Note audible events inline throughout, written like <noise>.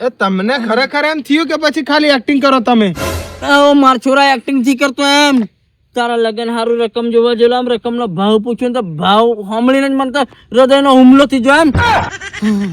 એ તમને ખરેખર એમ થયું કે પછી ખાલી એક્ટિંગ કરો તમે? ઓ માર છોરા એક્ટિંગથી કરતો એમ. તારા લગ્ન સારું રકમ જોવા જેલો આમ રકમનો ભાવ પૂછ્યો તો ભાવ સાંભળીને જ મને તો હૃદયનો હુમલો થઈ ગયો એમ.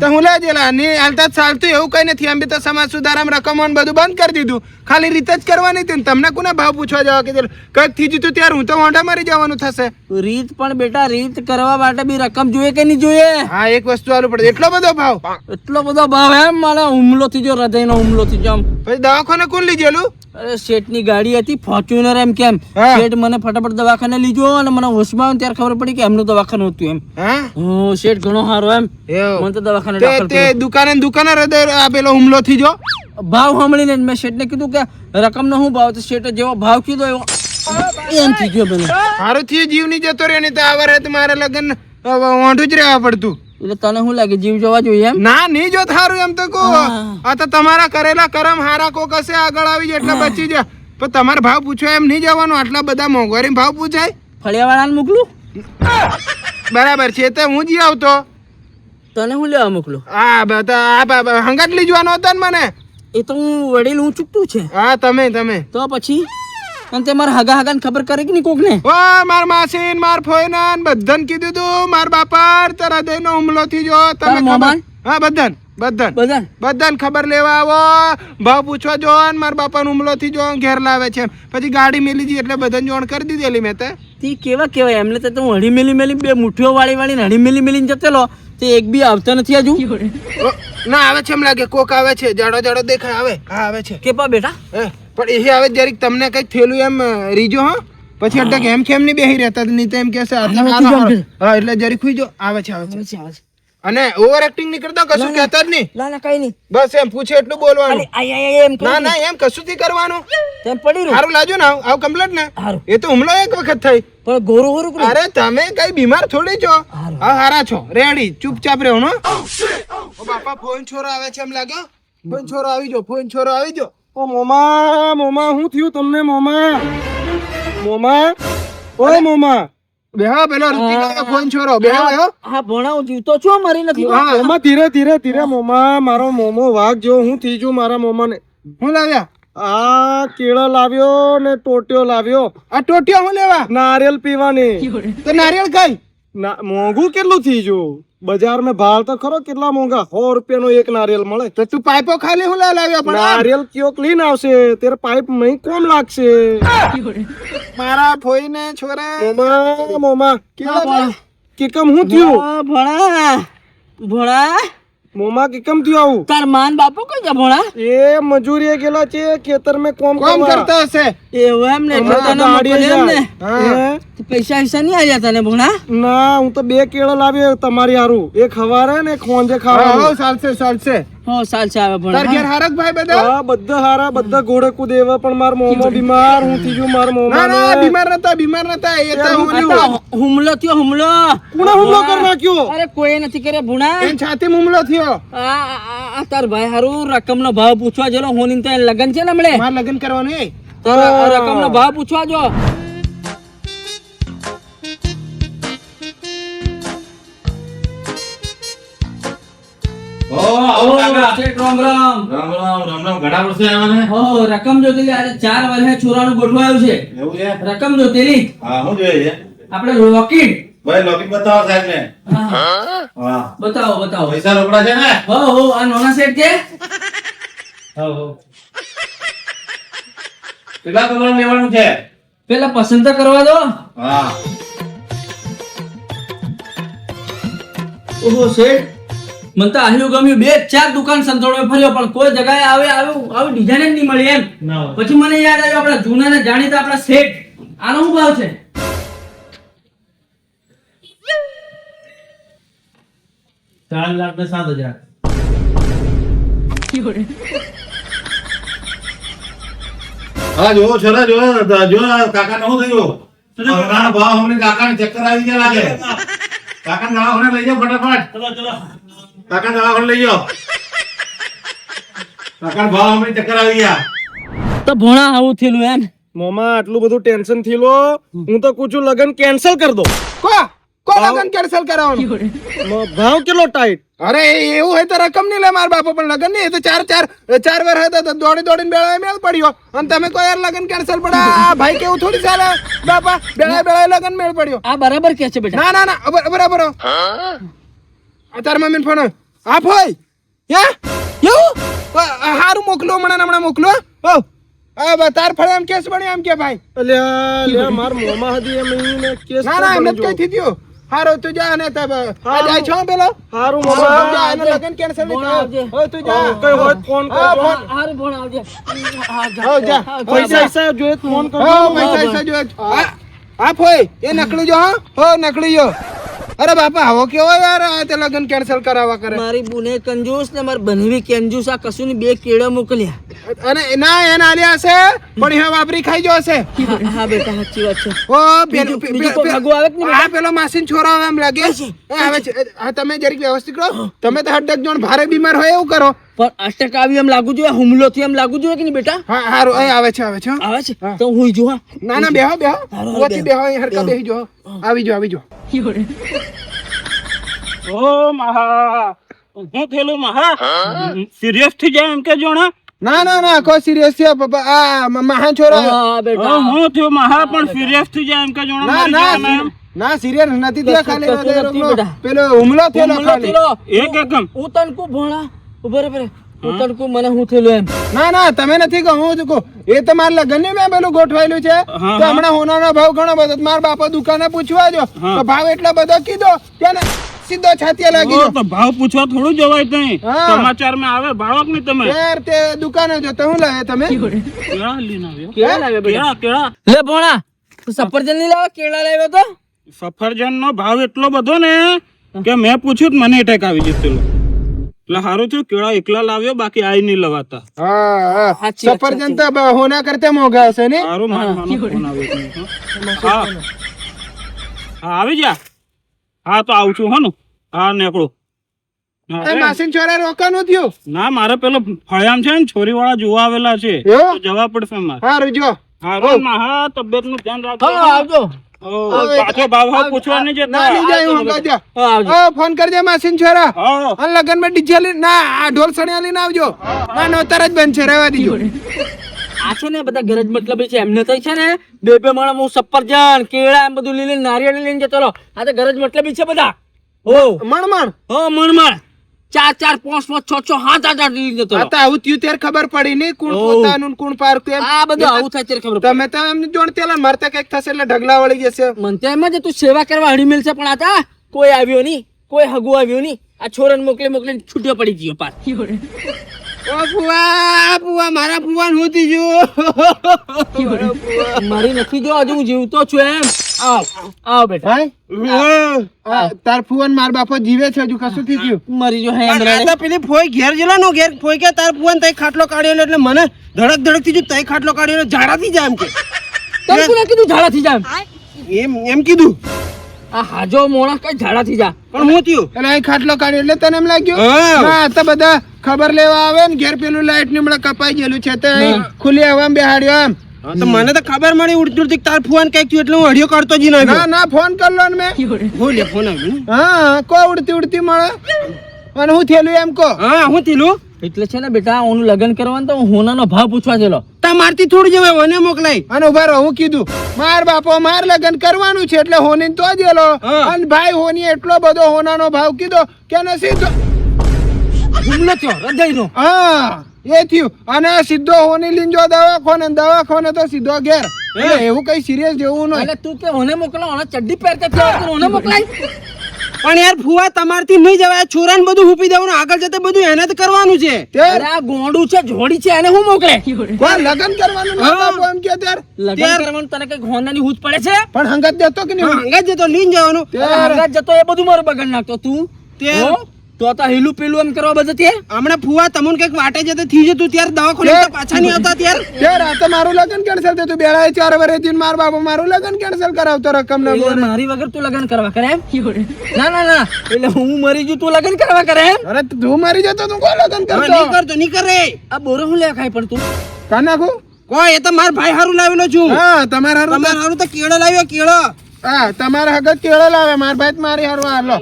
તો હું લઈ જેલા ની હાલતા ચાલતું એવું કઈ નથી. આમ બી તો સમાજ સુધારામાં રકમો બધું બંધ કરી દીધું. ખાલી રીતે જ કરવાની હતી તમને કોને ભાવ પૂછવા જવા કે કંઈક થઈ જતું ત્યારે હું તો મોઢા મારી જવાનું થશે. રીત પણ બેટા રીત કરવા માટે બી રકમ જોઈએ કે નહીં જોઈએ? હા એક વસ્તુ આલું પડે. એટલો બધો ભાવ? એટલો બધો ભાવ એમ? મારા હુમલો થઈ ગયો હૃદયનો હુમલો થઈ ગયો આમ પછી દવાખાને કોણ લીધેલું અરે શેઠની ગાડી હતી ફોર્ચ્યુનર એમ કેમ શેઠ મને ફટાફટ દવાખાને લીધો અને મને હોશમાં ત્યારે ખબર પડી કે એમનું દવાખાનું હતું એમ. હું? શેઠ ઘણો સારો એમ. મને તો દવાખાને તે. દુકાને દુકાને હૃદય આપેલો હુમલો થઈ જો. ભાવ સાંભળીને મેં શેઠને કીધું કે રકમનો શું ભાવ તો શેઠે જેવો ભાવ કીધો એવો. એમ થઈ ગયો મને મારું થયું જીવની જતો રહ્યો નહીં તો આ વરસ મારે લગ્ન વાંઢું જ રહેવા પડતું. એટલે તને શું લાગે જીવ જોવા જોઈએ એમ? ના નહીં જો થારું એમ તો કહો. આ તો તમારા કરેલા કરમ હારા કો કસે આગળ આવી જાય એટલે બચી જાય. પણ તમારે ભાવ પૂછો એમ નહીં જવાનું આટલા બધા મોંઘવારી ભાવ પૂછાય? ફળિયાવાળાને મોકલું? બરાબર છે તે હું જ આવતો. તને હું લેવા મોકલું? આ બધા આ બાબા લઈ જવાનો હતો ને મને. એ તો હું વડીલ હું ચૂકતું છે. હા તમે તમે. તો પછી? અને તે મારા હગા હગાને ખબર કરે કે નહીં કોકને? ઓ માર માસીન માર ફોઈનાન બધાને કીધું તું માર બાપા તારા હૃદય નો હુમલો થી જો તમે ખબર હા બધાને બધાને. બધા બધાને ખબર લેવા આવો. ભાવ પૂછવા જો ને મારા બાપાનો હુમલો થી જો ઘેર લાવે છે પછી ગાડી મેલી જી એટલે બધાને જોણ કરી દીધેલી મેં તે. તી કેવા કેવાય એમને તો હું હળી મેલી મેલી બે મુઠ્ઠીઓ વાળી વાળી હળી મેલી મેલીને જતેલો તે એક બી આવતો નથી હજુ. ના આવે છે એમ લાગે. કોક આવે છે. જાડો જાડો દેખાય. આવે. હા આવે છે. કે પા બેટા? હે, પણ એ આવે જરીક તમને કઈ થયેલું એમ રીજો હા. પછી અડધા કેમ કેમ નહીં બેહી રહેતા નહીં તો એમ કહેશે. હા એટલે જરીક ખુઈ જો આવે છે આવે છે. અને ઓવર એક્ટિંગ નહીં કરતા કશું કહેતા જ નહીં. ના ના કઈ નહીં. બસ એમ પૂછે એટલું બોલવાનું. એમ ના ના એમ કશું થી કરવાનું. તેમ પડી રહ્યું સારું લાજો ને આવ આવ કમ્પ્લેટ ને. એ તો હુમલો એક વખત થઈ. પણ ગોરું ગોરું અરે તમે કઈ બીમાર થોડી છો? હા હારા છો. રેડી ચૂપચાપ રહેવાનું બાપા ફોન છોરો આવે છે એમ લાગ્યો ફોન છોરો આવી જો ફોન છોરો આવી જો. ઓ મોમા મોમા શું થયું તમને મોમા? મોમા? ઓય મોમા બેહા પેલો ઋતિકા ફોન છોરો બેહા આવ્યો હા ભણાવું જીવતો છું મરી નથી હા મોમા ધીરે ધીરે ધીરે મોમા મારો મોમો વાઘ જો હું થઈ ગયું મારા મોમાને. હું લાવ્યા? આ કેળો લાવ્યો ને ટોટિયો લાવ્યો. આ ટોટિયો હું લેવા? નારિયેલ પીવાની. તો નારિયેળ ખાઈ? ના મોંઘું કેટલું થઈ ગયું બજારમાં ભાવ તો ખરો કેટલા મોંઘા? સો રૂપિયા નો એક નારિયેલ મળે. તો તું પાઇપો ખાલી હું લાવ્યો પણ નારિયેલ કયો ક્લીન આવશે? તેર પાઇપ નહીં કોમ લાગશે. મારા ફોઈને છોરા. મોમા મોમા. કેવા કેકમ હું થયું? ભણા ભણા મોમા કેમ થયું આવું? તાર માન બાપુ કઈ જા એ મજૂરી ગેલા છે ખેતર મેં કોમ કોમ કરતા હશે. એવું એમ ને મોકલ્યો એમ ને? પૈસા હિસા નહીં આવ્યા તને ભણા? ના હું તો બે કેળા લાવ્યો તમારી હારું. એક હવારે ને એક ખોંજે ખાવા ચાલશે ચાલશે. હો સાલ છે આવે ભણા ઘેર હારક ભાઈ બધા? હા બધા હારા બધા ઘોડે કુદ એવા પણ માર મોમો બીમાર હું થઈ ગયું માર મોમો ના ના. બીમાર નતા બીમાર નતા એ તો આ હુમલો થયો હુમલો. કોણે હુમલો કરી નાખ્યો? અરે કોઈ નથી કરે ભુણા. છાતી હુમલો થયો. આ તાર ભાઈ હારું રકમ નો ભાવ પૂછવા જેલો હું તો લગન છે ને હમણે? માર લગ્ન કરવાનું એ? તારા રકમ નો ભાવ પૂછવા જો. આવો કાકા. રામ રામ. રામ રામ રામ રામ. ઘણા વર્ષે આવ્યા ને હો રકમ જોતેલી આજે વર્ષે છોરાનું ગોઠવાયું છે. એવું છે? રકમ જોતેલી હા શું જોઈએ છે? આપણે લોકેટ ભાઈ લોકેટ બતાવો સાહેબ ને. હા, બતાવો બતાવો. પૈસા રોકડા છે ને? હો હો આ નોના સેટ કે? હો હો. કેટલા કલર લેવાનું છે? પેલા પસંદ તો કરવા દો. હા. ઓહો શેઠ. મને તો આહ્યું ગમ્યું. બે ચાર દુકાન સંતોડો ફર્યો પણ કોઈ જગાએ આવે આવું આવું ડિઝાઇન જ નહીં મળી એમ. પછી મને યાદ આવ્યું આપણા જૂના ને જાણીતા આપણા શેઠ. આનો શું ભાવ છે? ચાર લાખ ને સાત હજાર. હા જો છોરા જો જો કાકા નો થયું? હમણાં ભાવ હમણાં કાકા ને ચક્કર આવી ગયા લાગે. કાકા દવાખાને લઈ જાઓ ફટાફટ. કાકા દવાખાને લઈ જાઓ કાકા ભાવ અમે ચક્કર આવી ગયા. તો ભોણા આવું થયેલું એમ? મોમા આટલું બધું ટેન્શનથી હું તો કુછું લગન કેન્સલ કરી દો. કો? કો લગન કેન્સલ કરાવવાનું? ભાવ કેટલો ટાઈટ અરે એવું હોય તો રકમ નહીં લે મારા બાપા પણ લગન નહીં એ તો ચાર ચાર ચાર વાર હતા તો દોડી દોડીને બેળા મેળ પડ્યો. અને તમે કોઈ યાર લગન કેન્સલ પડે આ ભાઈ કેવું થોડી ચાલે? બાપા બેળા બેળા લગન મેળ પડ્યો. આ બરાબર કે છે બેટા? ના ના ના બરાબર. તાર મમ્મીને ફોન આપ હોય? હે? એવું? હારું મોકલો હમણાં ને હમણાં મોકલો હો. આ તાર ફળે એમ કેસ બન્યો એમ કે ભાઈ? અલ્યા લે માર મોમાં હતી એમ ઈને કેસ ના ના એમને કઈ થી થયું હારો તું જા ને તબ આ જાય છો પેલો? હારું મોમાં જા એને લગન કેન્સલ નહીં. હો તું જા. કઈ હોય ફોન કર ફોન. હારું ભણ આવજે. હા, જા. હો જા. પૈસા પૈસા જોઈએ ફોન કર હો પૈસા પૈસા જો આ ફોય એ નકળી જો હા. હો નકળી જો. અરે બાપા આવો કેવો યાર આ તે લગન કેન્સલ કરાવવા કરે? મારી બુને કંજૂસ ને મારી બનવી કંજૂસ આ કશું ની બે કેળા મોકલ્યા. અને ના એને આલ્યા હશે પણ હે વાપરી ખાઈ જો છે. હા, હા બેટા સાચી વાત છે. ઓ પેલો ભાગું આવે ને આ પેલો માસીન છોરો આવે એમ લાગે. એ આવે છે. આ તમે જરીક વ્યવસ્થિત કરો. તમે તો હટક જોણ ભારે બીમાર હોય એવું કરો. પણ અટક આવી એમ લાગુ જોઈએ હુમલો થી એમ લાગુ જોઈએ કે નહીં બેટા હા હારું અહીં આવે છે આવે છે આવે છે તો હું જો ના ના બેહો બેહો ઓછી બેહો અહીં હરકા બેહી જો આવી જો આવી જો ઓ મહા હું થયેલું મહા સિરિયસ થઈ જાય એમ કે જોણા ના ના ના કોઈ સિરિયસ છે પપ્પા આ મહા છોરો હા બેટા હું થયો મહા પણ સિરિયસ થઈ જાય એમ કે જોણા ના ના ના સિરિયસ નથી થયા ખાલી. પેલો હુમલો થયેલો ખાલી એક એકમ ઉતન કુ ભણા ઊભો રે ઊભો રે. હું? તનકુ મને હું થયેલું એમ. ના ના તમે નથી કહો હું જ એ તો મારા લગ્ન ને મેં પેલું ગોઠવાયેલું છે. તો હમણાં હોનાનો ભાવ ઘણો બધો. મારા બાપા દુકાને પૂછવા જો. તો ભાવ એટલો બધો કીધો કે સીધો છાતિયા લાગી તો ભાવ પૂછવા થોડું જવાય તઈ. સમાચારમાં આવે ભાવક કે નહીં તમે? યાર તે દુકાને જો તો હું લાવે તમે? કેળા લઈને આવ્યો? કેળા લાવે કેળા કેળા લે ભોણા તું સફરજનની લાવ કેળા લાવ્યો તો? સફરજન નો ભાવ એટલો બધો ને કે મેં પૂછ્યું મને એટેક આવી જતું એટલે સારું થયું કેળા એકલા લાવ્યો બાકી આઈ નહીં લવાતા. હા સફરજન તો હોના કરતા મોંઘા હશે ને? સારું મારો માનો <laughs> ફોન આવ્યો હા. હા. આવી જા. હા તો આવું છું હો હા નીકળું. માસીન છોરા રોકાનું થયું? ના મારે પેલો ફળિયામ છે ને છોરી વાળા જોવા આવેલા છે. જવા પડશે મારે. હારું જો. હા રોજ હા તબિયતનું ધ્યાન રાખજો. આવજો. પાછો ભાવ ભાવ પૂછવા નહીં જતા ના નહીં જાય હું ફોન કરજે માસીન છોરા. હા. લગનમાં ડીજે ના આ ઢોલ સણિયા લઈને આવજો. ના નોતર જ બંધ છે રહેવા દીજો. આછો ને બધા ગરજ મતલબ છે. એમને તો છે ને બે બે માણસ હું સફરજન કેળા એમ બધું લઈને નારિયેળ લઈને જતો રહો. આ તો ગરજ મતલબ છે બધા. ઓ મણ મણ હો મણ મણ ચાર ચાર પાંચ પાંચ છ છ સાત આઠ આઠ લઈને જતો હતા આવું થયું ત્યારે ખબર પડી નહીં? કોણ. પોતાનું ને કોણ પારકું એમ? આ બધું આવું થાય ત્યારે ખબર. તમે તો એમને જોણ તેલા મારતા કંઈક થશે એટલે ઢગલા વળી જશે. મન તો એમ જ તું સેવા કરવા હળી મિલશે પણ આતા કોઈ આવ્યો નહીં કોઈ હગુ આવ્યો નહીં. આ છોરન મોકલી મોકલીને છૂટ્યો પડી ગયો પાર. ઓ ફુવા ફુવા મારા ફુવા હું થયું મારી નથી જો હજુ હું જીવતો છું એમ. આવ. આવ બેટા. તાર ફુવન માર બાપો જીવે છે હજુ કશું ગયું મરી જો પેલી ફોઈ ઘેર જેલો નો ઘેર ફોઈ કે તાર પુવાન તઈ ખાટલો કાઢ્યો એટલે મને ધડક ધડકથી તઈ ખાટલો કાઢ્યો ઝાડા થી જાય એમ કે. તને કોને કીધું ઝાડા થી જા એમ એમ કીધું. આ હાજો મોણસ કઈ ઝાડા થી જા. પણ હું થયું? એટલે અહીં ખાટલો કાઢ્યો એટલે તને એમ લાગ્યું? હા. તો બધા ખબર લેવા આવે ને ઘેર પેલું લાઈટ ને કપાઈ ગયેલું છે તો ખુલ્લી હવામાં બેહાડ્યો એમ. તો મને તો ખબર મળી ઉડતી ઉડતી તાર ફોન કંઈક થયું એટલે હું અડિયો કરતો જ ના ના ના ફોન કરલો ને મેં. બોલે ફોન હા કો ઉડતી ઉડતી મળે? અને હું થેલું એમ કો હા હું થેલું? એટલે છે ને બેટા ઓનું લગ્ન કરવાનું તો હું હોનાનો ભાવ પૂછવા ગયેલો તમારથી થોડું જવાય મને મોકલાય. અને ઊભા રહો હું કીધું માર બાપો માર લગ્ન કરવાનું છે એટલે હોની તો જ એલો. હા. અને ભાઈ હોની એટલો બધો હોનાનો ભાવ કીધો કે નસી તો હુમલો થયો હૃદયનો. હા. એ થયું. અને સીધો હોની લીન જો દવાખાને દવાખાને તો સીધો ઘેર. એવું કઈ સિરિયસ જેવું નહીં એટલે તું કે ઓને મોકલો? ઓને ચડ્ડી પહેરતા થયો. તો ઓને મોકલાય? પણ યાર ફુવા તમારથી નહીં જવાય. છોરાને બધું હૂપી દેવાનું. આગળ જતા બધું એને જ કરવાનું છે. તે અરે આ ગોંડું છે જોડી છે એને હું મોકલે? કોણ લગન કરવાનું ના એમ કે ત્યાર? લગન કરવાનું તને કઈ હોનાની હૂજ પડે છે? પણ હંગત દેતો કે નહીં? હંગત જતો લઈને જવાનું. હંગત જતો એ બધું મારું બગડ નાખતો. તું? તે-? તો તો હેલું પેલું એમ કરવા બધા તે હમણાં ફુવા તમને કંઈક વાટે જતે થઈ જતું ત્યારે દવા તો પાછા નહીં આવતા ત્યારે? યાર આ તો મારું લગન કેન્સલ થયું બેળાએ ચાર વર્ષથી માર બાપા મારું લગન કેન્સલ કરાવતો રકમ ને મારી વગર તું લગન કરવા કરે એમ? ના. ના ના એટલે હું મરી જુ તું લગન કરવા કરે એમ? અરે તું મારી જતો તું કોઈ લગન કરતો? નહીં કરતો નહીં કરે. આ બોરો હું લે ખાય પણ તું? કા નાખું? કોઈ એ તો મારા ભાઈ હારું લાવેલો છું. હા તમારા હારું તમારા હારું તો કેળો લાવ્યો કેળો. હા તમારા હગત કેળો લાવે માર ભાઈ મારી હારવા હાલો.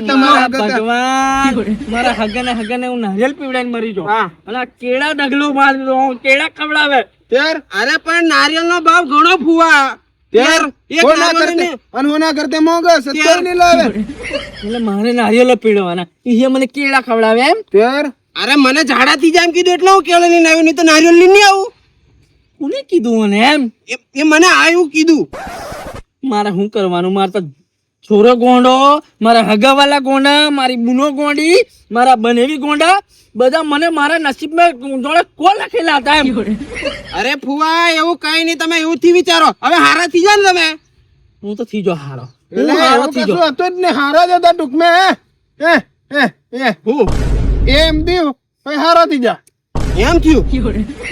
તમારા હગત ભગવાન મારા હગાને હગાને હું નારિયેલ પીવડાઈને મરી જો હા. અને કેળા ડગલું મારી દો કેળા ખવડાવે. તેર? અરે પણ નારિયેળ નો ભાવ ઘણો ફુવા. તેર? એક હોના ને- અને હોના કરતે મોંઘા સત્તરની લાવે. એટલે મારે નારિયેલો પીડવાના એ મને કેળા ખવડાવે એમ? તેર? અરે મને ઝાડા થી જામ કીધું એટલે હું કેળો લઈને આવ્યો નહીં તો નારિયેળ લઈને આવું. કોને કીધું મને એમ? એ- એ મને આવ્યું કીધું. મારે શું કરવાનું મારે તો છોરો ગોંડો મારા હગાવાલા ગોંડા મારી બુનો ગોંડી મારા બનેવી ગોંડા બધા મને મારા નસીબમાં જોડે કો લખેલા હતા એમ અરે ફુવા એવું કઈ નહીં તમે એવું થી વિચારો હવે હારા થઈ જાય ને તમે હું તો થઈ જો હારો હારો જો જ ને હારા જ હતા ટૂંકમાં એમ દીવ હારો થઈ જા એમ થયું?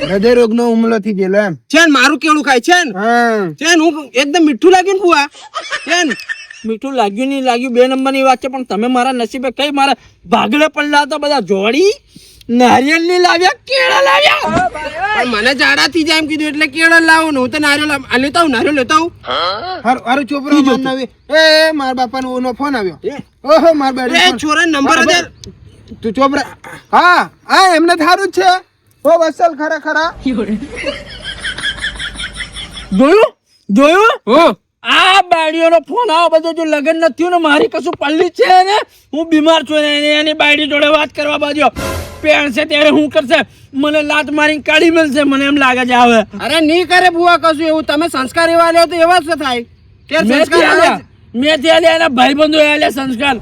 હૃદય રોગ નો હુમલો થઈ ગયેલો એમ. છે મારું કેળું ખાય છે ને છે હું એકદમ મીઠું લાગ્યું ને છે મીઠું લાગ્યું નહીં લાગ્યું બે નંબરની વાત છે પણ તમે મારા નસીબે કઈ મારા ભાગલે પડલા હતા બધા જોડી નારિયેલની લાવ્યા કેળા લાવ્યા. પણ મને જાડા થી જાય એમ કીધું એટલે કેળા લાવો ને હું તો નારિયેલ આ લેતા હું નારિયેલ લેતા હું હારું હારું નાવી એ માર બાપા નો ફોન આવ્યો. ઓહો માર બાપા એ છોરા નંબર તું ચોપરા હા હા એમને થારું જ છે. ઓ વસલ ખરા ખરા. જોયું? જોયું? હો આ બાળીઓનો ફોન આવો બધો જો લગ્ન નથી થયું ને મારી કશું પલ્લી છે ને? હું બીમાર છું ને એની બાયડી જોડે વાત કરવા બાજ્યો પહેણશે છે ત્યારે હું કરશે? મને લાત મારી કાઢી મળશે મને એમ લાગે છે હવે અરે નહીં કરે ભૂવા કશું એવું? તમે સંસ્કાર એવા લ્યો તો એવા જ થાય. કે મેં સંસ્કાર. મેં ત્યાં આલ્યા એના ભાઈબંધો આલ્યા સંસ્કાર.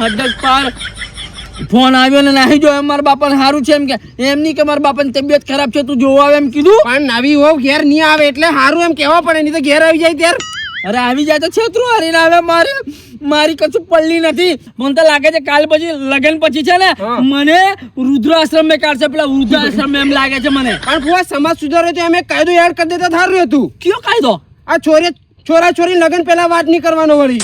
હદ પાર. ફોન આવ્યો ને નાહી જો એમ મારા બાપાને સારું છે એમ કે એમ નહીં કે મારા બાપાની તબિયત ખરાબ છે તું જોવા આવે એમ કીધું. પણ નવી હોવ ઘેર નહીં આવે એટલે સારું એમ કહેવા પડે નહીં તો ઘેર આવી જાય ત્યારે. અરે આવી જાય તો છેતરું હરીને આવે મારી મારી કશું પલ્લી નથી. મને તો લાગે છે કાલ પછી લગ્ન પછી છે ને મને રુદ્રાશ્રમ મેં કાઢશે પેલા વૃદ્ધાશ્રમ એમ લાગે છે મને. પણ ફુવા સમાજ સુધારો તો અમે કાયદો એડ કરી દેતા સારું હતું. કયો કાયદો? આ છોરી છોરા છોરી લગન પહેલા વાત નહીં કરવાનો વળી.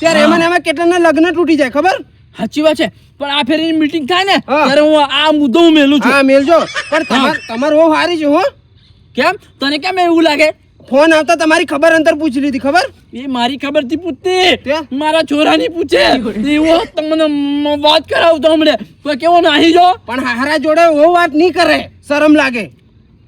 ત્યારે એમાં એમાં કેટલાના લગ્ન તૂટી જાય ખબર? સાચી વાત છે. પણ આ ફેરી મીટિંગ થાય ને. ત્યારે હું આ મુદ્દો હું મેલું છું. હા મેલજો. પણ તમાર તમાર બહુ સારી છે હો. કેમ? તને કેમ એવું લાગે? ફોન આવતા તમારી ખબર અંતર પૂછી લીધી ખબર? એ મારી ખબરથી પૂછતી? મારા છોરાની પૂછે. <laughs> એવો તમને વાત કરાવતો હમણે. તો કેવો નાહી જો. પણ હારા જોડે બહુ વાત નહીં કરે. શરમ લાગે.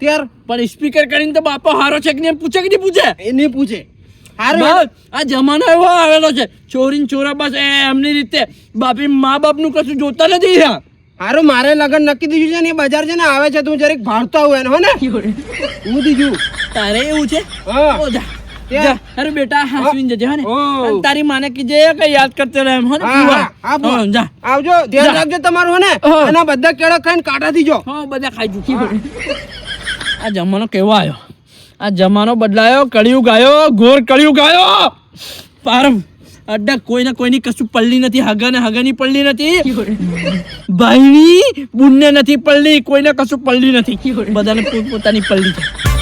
ત્યાર પણ સ્પીકર કરીને તો બાપા હારો છે કે નહીં પૂછે કે નહીં પૂછે? એ નહીં પૂછે. હારું આ જમાનો એવો આવેલો છે. ચોરી ચોરા બસ એમની રીતે બાપી મા બાપનું કશું જોતા નથી યાર હારું મારે લગન નક્કી દીધું છે ને એ બજાર છે ને આવે છે તું જરીક ભાડતો આવું એને હો ને? હું દીધું. તારે એવું છે? હા. જા. જા. અરે બેટા હાસવીને જજે હો ને. તારી માને કીજે કે યાદ કરતે રહે એમ હો ને? જા. આવજો ધ્યાન રાખજો તમારું હો ને? અને બધા કેળા ખાઈને કાઢા દીજો. હા બધા ખાઈ ચૂકી આ જમાનો કેવો આવ્યો આ જમાનો બદલાયો કળિયુગ આવ્યો ઘોર કળિયુગ આવ્યો. પારમ અડ્ડા કોઈને કોઈની કશું પલ્લી નથી હગા ને હગાની પલ્લી નથી. ભાઈની બુનને નથી પલ્લી કોઈને કશું પલ્લી નથી. બધાને પોત પોતાની પલ્લી છે.